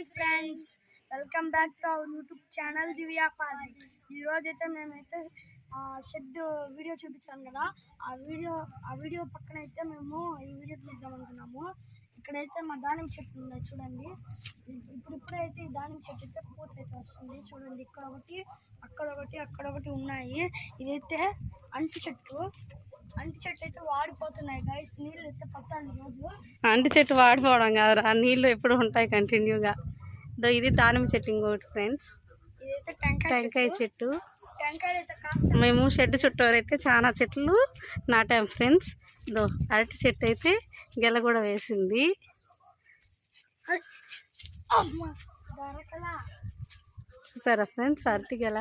Hi friends welcome back to our YouTube channel Divya Pali ఈరోజు మేమైతే shed video చూపించాను కదా. ఆ వీడియో ఆ వీడియో పక్కన అయితే మేము ఈ వీడియో తీద్దాం అనుకున్నాము. ఇక్కడైతే మా దానిమ్మ చెట్టు ఉంది చూడండి. ఇప్పుడు ఇప్పుడైతే ఈ దానిమ్మ చెట్టు అయితే పూర్తి అయితే వస్తుంది చూడండి. ఇక్కడ ఒకటి అక్కడ ఒకటి అక్కడ ఒకటి ఉన్నాయి. ఇదైతే అంటు చెట్టు. అంటి చెట్టు అయితే వాడిపోతున్నాయి గైస్ నీళ్ళు అయితే పట్టాలి రోజు. అంటి చెట్టు వాడిపోవడం కాదురా నీళ్ళు ఎప్పుడు ఉంటాయి కంటిన్యూగా దో ఇది దానిమ్మ చెట్టు ఇంకోటి ఫ్రెండ్స్ ఇదైతే టెంకాయ చెట్టు. మేము షెడ్ చుట్టూరు అయితే చాలా చెట్లు నాటాం ఫ్రెండ్స్ దో అరటి చెట్టు అయితే గెల కూడా వేసింది. చూసారా ఫ్రెండ్స్ అరటి గెల?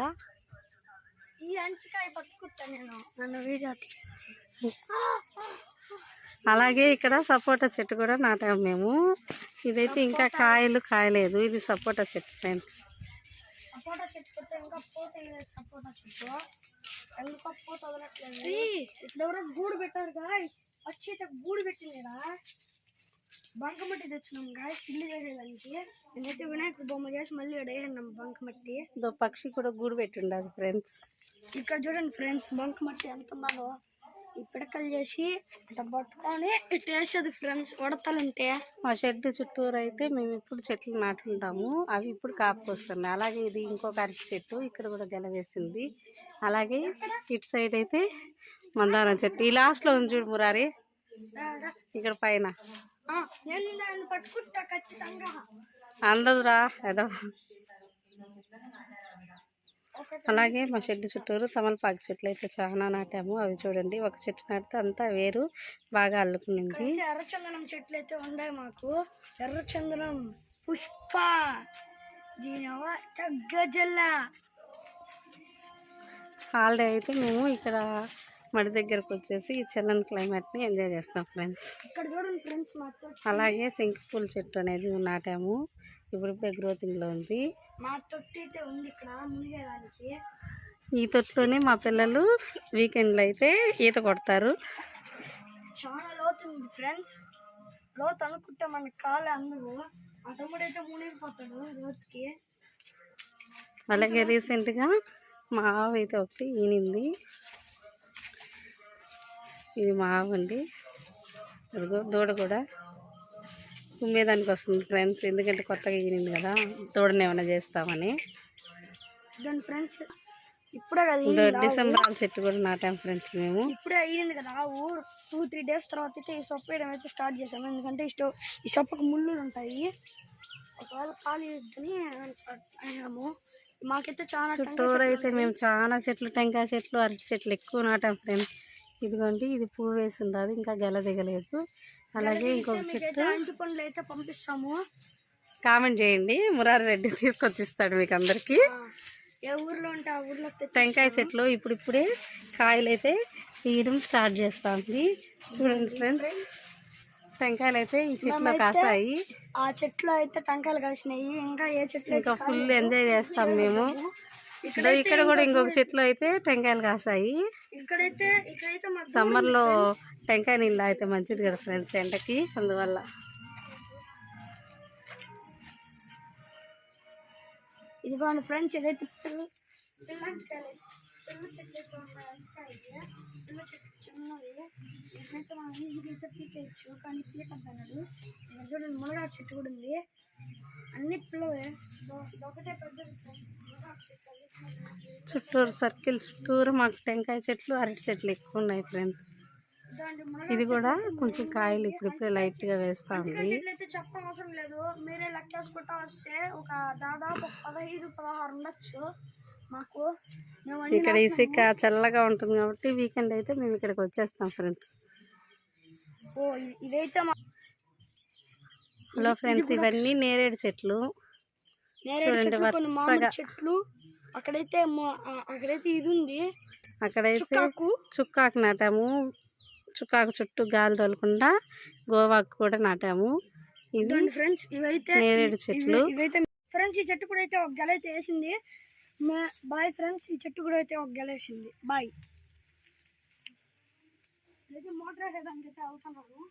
ఈ అంచికాయ పట్టుకుంటా నేను. నన్ను వీడియో. అలాగే ఇక్కడ సపోటా చెట్టు కూడా నాటాము మేము. ఇదైతే ఇంకా కాయలు కాయలేదు. ఇది సపోటా చెట్టు ఫ్రెండ్స్. గూడు పెట్టారు గాయస్ వచ్చి గూడు పెట్టిందిరా. బంకమట్టి తెచ్చినాం గాయస్ ఇల్లు చేసేదానికి నేనైతే వినాయకుడు బొమ్మ చేసి మళ్ళీ ఇక్కడ వేసినాం బంకమట్టి. దో పక్షి కూడా గూడు పెట్టి ఉండదు ఫ్రెండ్స్. ఇక్కడ చూడండి ఫ్రెండ్స్ బంకమట్టి ఎంత ఉందో. ఈ పిడకలు చేసి ఇట్లా పట్టుకొని ఇట్లా వేసేది ఫ్రెండ్స్ ఉడతలుంటే. మా షెడ్ చుట్టూరు అయితే మేము ఇప్పుడు చెట్లు నాటుకుంటాము అవి ఇప్పుడు కాపు వస్తున్నాయి అలాగే ఇది ఇంకొక అరటి చెట్టు. ఇక్కడ కూడా గెల వేసింది. అలాగే ఇటు సైడ్ అయితే మందారం చెట్టు. ఈ లాస్ట్లో ఉంది చూడు మురారి. ఇక్కడ పైన. అందదురా ఏదో. అలాగే మా షెడ్ చుట్టూరు తమలపాకు చెట్లు అయితే చాలా నాటాము. అవి చూడండి ఒక చెట్టు నాటితే అంతా వేరు బాగా అల్లుకునింది. ఎర్రచందనం చెట్లు అయితే ఉన్నాయి మాకు. ఎర్రచందనం పుష్ప గజల్ల హాలిడే అయితే మేము ఇక్కడ మడి దగ్గరకు వచ్చేసి ఈ చల్లని క్లైమేట్ని ఎంజాయ్ చేస్తాం ఫ్రెండ్స్. ఇక్కడ చూడండి ఫ్రెండ్స్ మా తొట్టి అలాగే శంకు పూల చెట్టు అనేది నాటాము. ఇప్పుడు ఇప్పుడే గ్రోతింగ్లో ఉంది. మా తొట్టి అయితే ఉంది ఇక్కడ మునిగేదానికి. ఈ తొట్టులోనే మా పిల్లలు వీకెండ్లో అయితే ఈత కొడతారు. చాలా లోతు ఉంది ఫ్రెండ్స్. లోతు అనుకుంటే మన కాలే మా తమ్ముడు అయితే మునిగిపోతాడు లోతుకి. అలాగే రీసెంట్గా మా ఆవు అయితే ఒకటి ఈనింది. ఇది మా ఆవు అండి. అదిగో దూడ కూడా. ఉమ్మేదానికి వస్తుంది ఫ్రెండ్స్. ఎందుకంటే కొత్తగా ఈనింది కదా. దూడని ఏమైనా చేస్తామని. దాని ఫ్రెండ్స్ ఇప్పుడే కదా. డిసెంబర్ చెట్టు కూడా నాటాం ఫ్రెండ్స్ మేము. ఇప్పుడే అయ్యింది కదా ఆవు. టూ త్రీ డేస్ తర్వాత అయితే ఈ సొప్ప వేయడం అయితే స్టార్ట్ చేసాము ఎందుకంటే ఈ స్టో ఈ సొప్పకు ముళ్ళు ఉంటాయి. ఒకవేళ ఖాళీ ఇద్దని మాకైతే చాలా చుట్టూరు అయితే మేము చాలా చెట్లు టెంకాయ చెట్లు అరటి చెట్లు ఎక్కువ నాటాం ఫ్రెండ్స్. ఇదిగోండి ఇది పువ్వు వేసి ఉండదు ఇంకా గెల దిగలేదు. అలాగే ఇంకొక చెట్టు. అంటి పనులు అయితే పంపిస్తాము. కామెంట్ చేయండి మురారి రెడ్డి తీసుకొచ్చి ఇస్తాడు మీకు అందరికి ఏ ఊర్లో ఉంటే ఆ ఊర్లో టెంకాయ చెట్లు ఇప్పుడిప్పుడే కాయలు అయితే తీయడం స్టార్ట్ చేస్తుంది. చూడండి ఫ్రెండ్స్ టెంకాయలు అయితే ఈ చెట్లో కాసాయి. ఆ చెట్లు అయితే టెంకాయలు కాసినాయి. ఇంకా ఏ చెట్లు ఇంకా ఫుల్ ఎంజాయ్ చేస్తాం మేము. ఇక్కడ కూడా ఇంకొక చెట్లు అయితే టెంకాయలు కాసాయి. ఇక్కడైతే సమ్మర్లో టెంకాయ నీళ్ళు అయితే మంచిది కదా ఫ్రెండ్స్ ఎండకి అందువల్ల. ఇదిగోండి ఫ్రెండ్స్ పిల్ల చెట్టు పీకేయచ్చు కానీ చూడండి మునగా కూడా ఉంది. అన్ని పిల్లవే ఇదో- ఇదొకటే చుట్టూరు సర్కిల్ చుట్టూరు మాకు టెంకాయ చెట్లు అరటి చెట్లు ఎక్కువ ఉన్నాయి ఫ్రెండ్స్ ఇది కూడా కొంచెం కాయలు ఇప్పుడిప్పుడే లైట్గా వేస్తా ఉంది. చెప్పడం అవసరం లేదు. మీరే లెక్కేసుకుంటా వస్తే ఒక దాదాపు పదహైదు పదహారు ఉండొచ్చు మాకు. ఇక్కడ ఇసుక చల్లగా ఉంటుంది కాబట్టి వీకెండ్ అయితే మేము ఇక్కడికి వచ్చేస్తాం ఫ్రెండ్స్ ఓ ఇది- ఇదైతే హలో ఫ్రెండ్స్ ఇవన్నీ నేరేడు చెట్లు. నేరేడు చూడండి చెట్లు. అక్కడైతే అక్కడైతే ఇది ఉంది. అక్కడైతే చుక్కాకు. నాటాము. చుక్కాకు చుట్టూ గాలి తోలకుండా గోవాకు కూడా నాటాము. ఇది ఫ్రెండ్స్ ఇవైతే నేరేడు చెట్లు. ఫ్రెండ్స్ ఈ చెట్టు కూడా అయితే ఒక గెల అయితే వేసింది. బాయ్ ఫ్రెండ్స్ ఈ చెట్టు కూడా అయితే ఒక గెల వేసింది. బాయ్. అయితే మోటార్ అయితే వెళ్తున్నాను